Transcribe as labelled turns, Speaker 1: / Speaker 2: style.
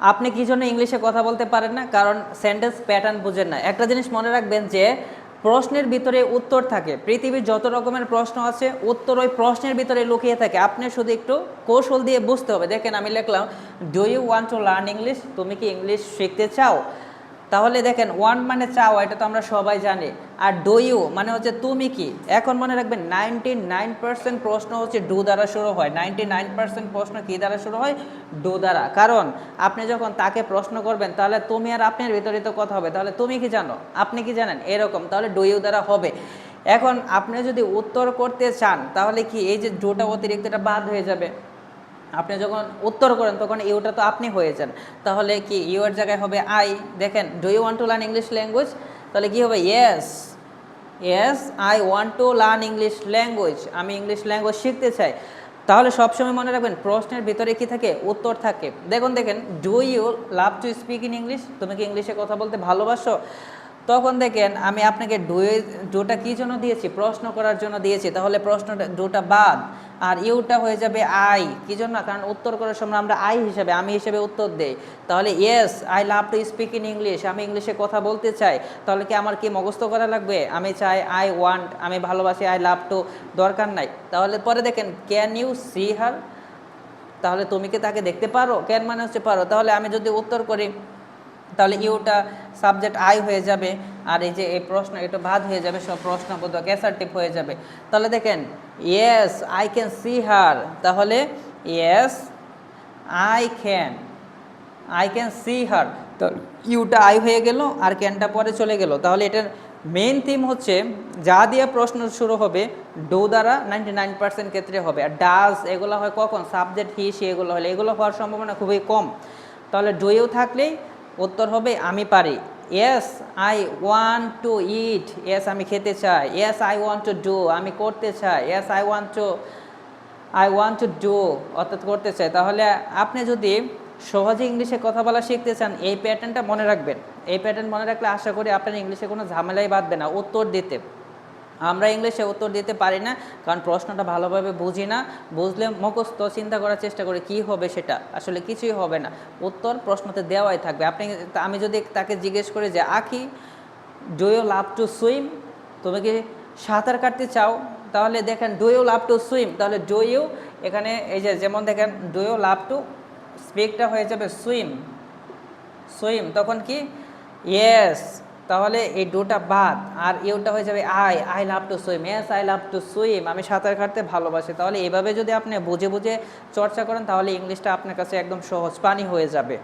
Speaker 1: আপনি কি জন্য ইংলিশে কথা বলতে পারেন না? কারণ সেন্টেন্স প্যাটার্ন বুঝেন না। একটা জিনিস মনে রাখবেন যে, প্রশ্নের ভিতরে উত্তর থাকে। পৃথিবীর যত রকমের প্রশ্ন আছে, উত্তর ওই প্রশ্নের ভিতরে লুকিয়ে থাকে। আপনি শুধু একটু কৌশল দিয়ে বুঝতে হবে। দেখেন, আমি লিখলাম do you want to learn English তুমি কি ইংলিশ শিখতে চাও? তাহলে দেখেন ওয়ান মানে চাও এটা তো আমরা সবাই জানি। আর ডু ইউ মানে হচ্ছে তুমি কি? এখন মনে রাখবেন নাইনটি নাইন পার্সেন্ট প্রশ্ন হচ্ছে ডু দ্বারা শুরু হয়। নাইনটি নাইন পার্সেন্ট প্রশ্ন কী দ্বারা শুরু হয়? ডু দ্বারা। কারণ আপনি যখন তাকে প্রশ্ন করবেন, তাহলে তুমি আর আপনার ভিতরে তো কথা হবে। তাহলে তুমি কি জানো? আপনি কি জানেন? এরকম। তাহলে ডু ইউ দ্বারা হবে। এখন আপনি যদি উত্তর করতে চান, তাহলে কি এই যে ডুটা অতিরিক্ত এটা বাদ হয়ে যাবে? আপনি যখন উত্তর করেন, তখন ইউটা তো আপনি হয়ে যান। তাহলে কি ইউ এর জায়গায় হবে আই দেখেন do you want to learn English language তাহলে কী হবে? Yes yes I want to learn English language আমি ইংলিশ ল্যাঙ্গুয়েজ শিখতে চাই। তাহলে সবসময় মনে রাখবেন, প্রশ্নের ভিতরে কি থাকে? উত্তর থাকে। দেখুন, দেখেন do you love to speak in English তুমি কি ইংলিশে কথা বলতে ভালোবাসো? তখন দেখেন আমি আপনাকে ডুয়ে, ডুটা কী জন্য দিয়েছি? প্রশ্ন করার জন্য দিয়েছি। তাহলে প্রশ্নটা, ডুটা বাদ। আর ইউটা হয়ে যাবে আই। কী জন্য? কারণ উত্তর করার সময় আমরা আই হিসেবে, আমি হিসেবে উত্তর দেই। তাহলে yes I love to speak in English আমি ইংলিশে কথা বলতে চাই। তাহলে কি আমার কি মুখস্থ করা লাগবে? আমি চাই আই ওয়ান্ট আমি ভালোবাসি আই লাভ টু দরকার নাই। তাহলে পরে দেখেন ক্যান ইউ সি হার তাহলে তুমি কি তাকে দেখতে পারো? ক্যান মানে হচ্ছে পারো। তাহলে আমি যদি উত্তর করি তাহলে ইউটা সাবজেক্ট আই হয়ে যাবে, আর এই যে এই প্রশ্ন এটা বাদ হয়ে যাবে, সব প্রশ্নবোধক অ্যাসার্টিভ হয়ে যাবে। তাহলে দেখেন yes I can see her তাহলে yes I can I can see her তো ইউটা আই হয়ে গেল, আর ক্যানটা পরে চলে গেল। তাহলে এটার মেন থিম হচ্ছে, যা দিয়ে প্রশ্ন শুরু হবে ডো দ্বারা নাইনটি নাইন পার্সেন্ট ক্ষেত্রে হবে। আর ডাজ এগুলো হয় কখন? সাবজেক্ট হি সে এগুলো হলে। এগুলো হওয়ার সম্ভাবনা খুবই কম। তাহলে ডোয়েও থাকলেই উত্তর হবে, আমি পারি। Yes I want to eat yes আমি খেতে চাই। Yes I want to do আমি করতে চাই। Yes I want to I want to do অর্থাৎ করতে চাই। তাহলে আপনি যদি সহজে ইংলিশে কথা বলা শিখতে চান, এই প্যাটার্নটা মনে রাখবেন। এই প্যাটার্ন মনে রাখলে আশা করি আপনার ইংলিশে কোনো ঝামেলাই বাঁধবে না। উত্তর দিতে। আমরা ইংলিশে উত্তর দিতে পারি না, কারণ প্রশ্নটা ভালোভাবে বুঝি না। বুঝলে মুখস্থ চিন্তা করার চেষ্টা করি, কি হবে সেটা? আসলে কিছুই হবে না। উত্তর প্রশ্নতে দেওয়াই থাকবে। আপনি আমি যদি তাকে জিজ্ঞেস করি যে, Akhi do you love to swim তুমি কি সাঁতার কাটতে চাও? তাহলে দেখেন do you love to swim তাহলে ডু ইউ এখানে এই যে, যেমন দেখেন ডু ইউ লাভ টু স্পিকটা হয়ে যাবে সুইম সুইম তখন কি? ইয়েস তাহলে এই ডোটা বাদ, আর ইউটা হয়ে যাবে I I love to swim yes I love to swim আমি সাঁতার কাটতে ভালোবাসি। তাহলে এভাবে যদি আপনি বুঝে বুঝে চর্চা করেন, তাহলে ইংলিশটা আপনার কাছে একদম সহজ পানি হয়ে যাবে।